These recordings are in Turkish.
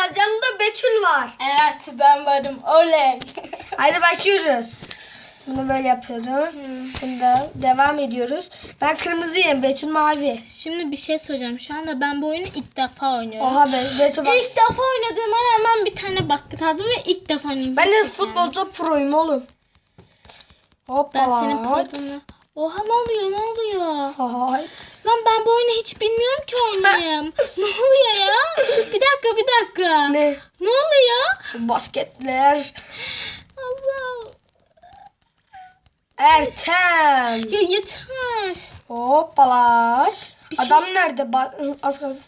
oynayacağız. Yanında Betül var. Evet ben varım. Oley. Hadi başlıyoruz. Bunu böyle yapıyorum. Şimdi devam ediyoruz. Ben kırmızıyım. Betül mavi. Şimdi bir şey söyleyeceğim. Şu anda ben bu oyunu ilk defa oynuyorum. Oha be, Betül bak. İlk defa oynadığıma rağmen bir tane basket aldım ve ilk defa oynuyorum. Ben de Gerçekten. futbolda proyum oğlum. Ben Hoppala. senin programını... Oha ne oluyor ne oluyor? Hayt. Lan ben bu oyunu hiç bilmiyorum ki oynayayım. ne oluyor ya? Bir dakika bir dakika. Ne? Ne oluyor? Basketler. Allah. Ertem. Ya yeter. Hoppala. Bir şey- Adam nerede? Ba- az kalsın.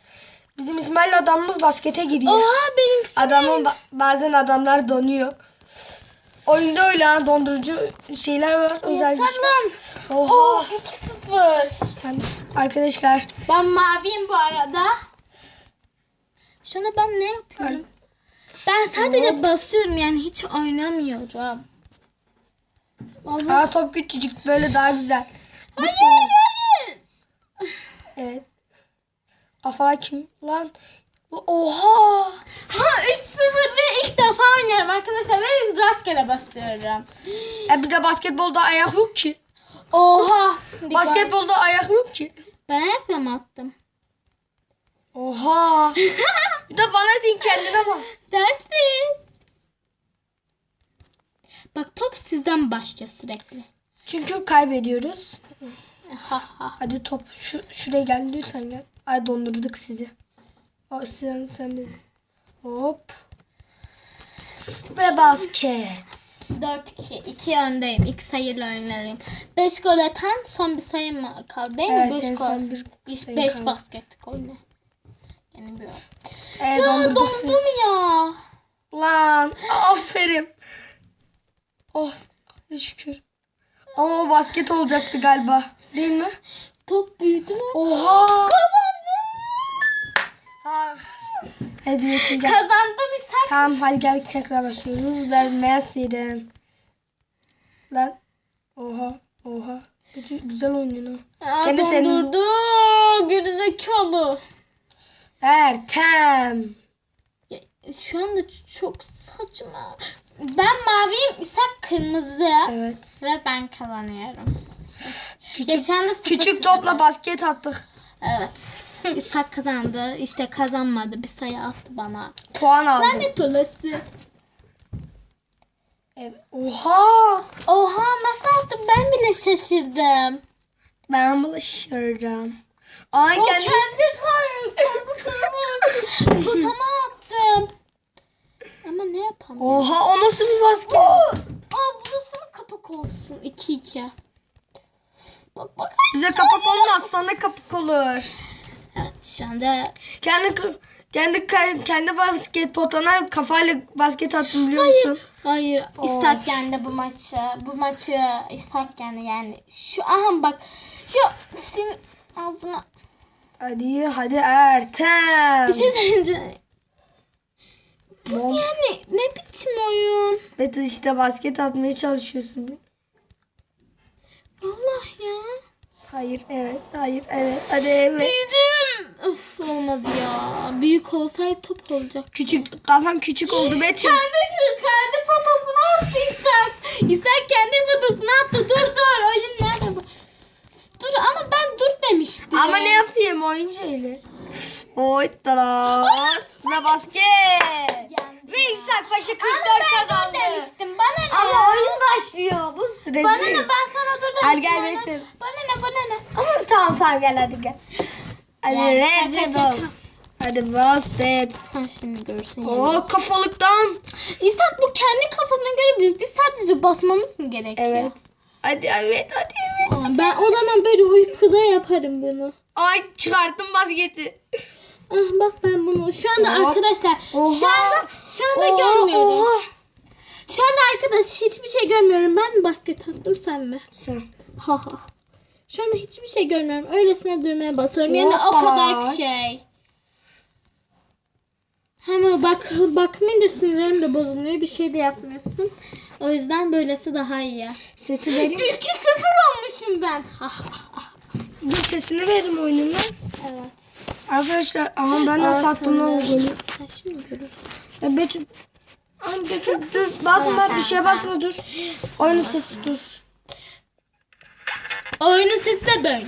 Bizim İsmail adamımız baskete gidiyor. Oha benimkisi. Adamın ba- bazen adamlar donuyor. Oyunda öyle ha dondurucu şeyler var özel Yeter güçler. lan. Oha. Oh 2-0. Yani arkadaşlar Ben maviyim bu arada. Şu anda ben ne yapıyorum? Ben sadece basıyorum yani hiç oynamıyorum. Vallahi. ha, top küçücük böyle daha güzel. Hayır hayır. Evet. Afa kim lan? Oha. Ha 3-0 ve ilk defa oynuyorum arkadaşlar ve rastgele basıyorum. E bir de basketbolda ayak yok ki. Oha. Basketbolda ayak yok ki. Ben ayakla mı attım? Oha. bir de bana din kendine bak. Dertli. Bak top sizden başlıyor sürekli. Çünkü kaybediyoruz. Ha ha. Hadi top şu şuraya gel lütfen gel. Ay dondurduk sizi. O sen sen bir. Hop. Ve basket. 4-2. 2 öndeyim. İlk sayıyla oynarım. 5 gol atan son bir sayı mı kaldı değil mi? Evet 5 senin gol. son bir 5 sayın kaldı. basket golü. Yani bir Ee, Ya dondum ya. Lan aferin. Of şükür. Ama o basket olacaktı galiba. Değil mi? Top büyüdü mü? Oha. Kazandım. Hadi gel. Kazandım İshak. Tamam hadi gel tekrar başlıyoruz. Ben Messi'den. Lan. Oha. Oha. Güzel oynuyor. ha. Kendi senin- dondurdu. Gerizekalı. Ertem. Ya, Şu anda çok saçma. Ben maviyim, İshak kırmızı. Evet. Ve ben kazanıyorum. Küçük, Geçen küçük topla basket attık. Evet. İshak kazandı. İşte kazanmadı. Bir sayı attı bana. Puan aldım. Lanet olası. Evet. Oha. Oha nasıl attım ben bile şaşırdım. Ben bulaşırım. Ay O kendi... kendi korkusunu potama attım. Ama ne yapamam? Oha o nasıl bir basket? Aa burası mı kapak olsun? 2-2. Bak bak. Bize kapak olmaz sana kapak olur. Şu anda Kendi kendi kendi basket potana kafayla basket attım biliyor musun? Hayır, Of. İshak yendi bu maçı. Bu maçı İshak yendi yani. Şu aha bak. Şu senin ağzına Hadi hadi Ertem. bir şey söyleyeceğim. Bom. Yani ne biçim oyun? Betül işte basket atmaya çalışıyorsun. Vallahi ya. Hayır evet hayır evet hadi evet. Büyüdüm. Of olmadı ya. Büyük olsaydı top olacak. Küçük kafan küçük oldu Betül. Kendi kendi fotosunu attı İshak. İshak kendi fotosunu attı. Dur dur. Oyun nerede bu? Dur ama ben dur demiştim. Ama ne yapayım oyuncu öyle. Oy tala. Ve basket. Yendi Ve ya. İshak Paşa 44 Ama ben dur kazandı. demiştim. Bana ne? Ama oyun başlıyor. Bu süresiz. Bana ne ben sana dur demiştim. Hadi gel bana. Betül. Bana ne bana ne? Ama tamam tamam gel hadi gel. Hadi Ya, red şaka ball. şaka. Hadi basket. Sen şimdi görürsün. yani. Oo kafalıktan. İshak bu kendi kafasına göre biz, biz sadece basmamız mı gerekiyor? Evet. Hadi evet hadi evet. Aa, Ben o zaman böyle uykuda yaparım bunu. Ay çıkarttım basketi. Ah bak ben bunu şu anda Oha. arkadaşlar şu Oha. anda şu anda Oha, görmüyorum. oha. Şu anda arkadaş hiçbir şey görmüyorum. Ben mi basket attım sen mi? Sen. Ha ha. Şu anda hiçbir şey görmüyorum. Öylesine düğmeye basıyorum. Yani o kadar şey. Ama bak bakmayınca sinirlerim de bozuluyor. Bir şey de yapmıyorsun. O yüzden böylesi daha iyi. Sesi vereyim. 2-0 olmuşum ben. Ha ha ha. Dur sesini veririm oyunun lan. Evet. Arkadaşlar ama ben nasıl attım lan o golü. Sen şimdi görürsün. Ya Betül. Ama Betül dur basma bir şey basma dur. Oyunun sesi dur. Oyunun sesi de böyle.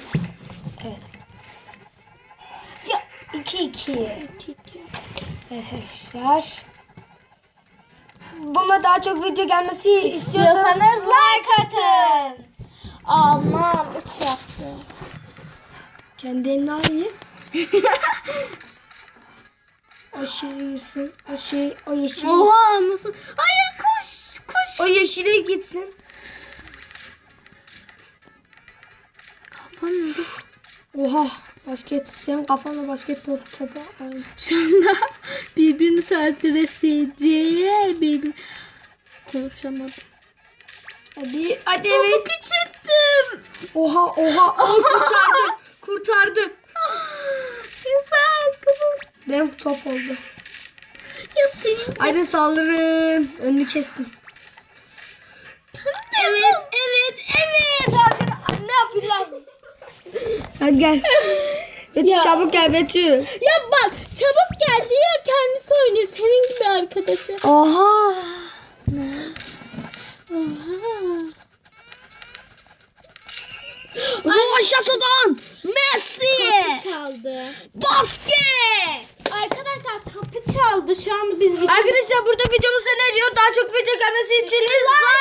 Evet. Ya. 2-2. Evet arkadaşlar. Buna daha çok video gelmesi istiyorsanız İstiyorsanız like atın. Aman uç yaptı. kendi eline alayım. o şeysin. O şey o yeşil. Oha nasıl? Hayır kuş kuş. O yeşile gitsin. Kafam. Oha. Basket sen kafanla basketbol topu aynı. Şu anda birbirini söyleyeceği birbir konuşamadım. Hadi hadi Topu evet. küçülttüm. Oha oha. Aa, kurtardım. kurtardım. Güzel tamam. Dev top oldu. Ya senin Hadi saldırın. Önünü kestim. Evet, evet, evet. Arkadaşlar ne yapıyorlar? Hadi gel. Betül Ya. çabuk gel Betül. Ya bak çabuk gel diyor kendisi oynuyor senin gibi arkadaşı. Oha. Oha. Roşatadan Messi. Çaldı. Basket. Arkadaşlar kapı çaldı şu anda biz video Arkadaşlar burada videomuz ne diyor? Daha çok video gelmesi için like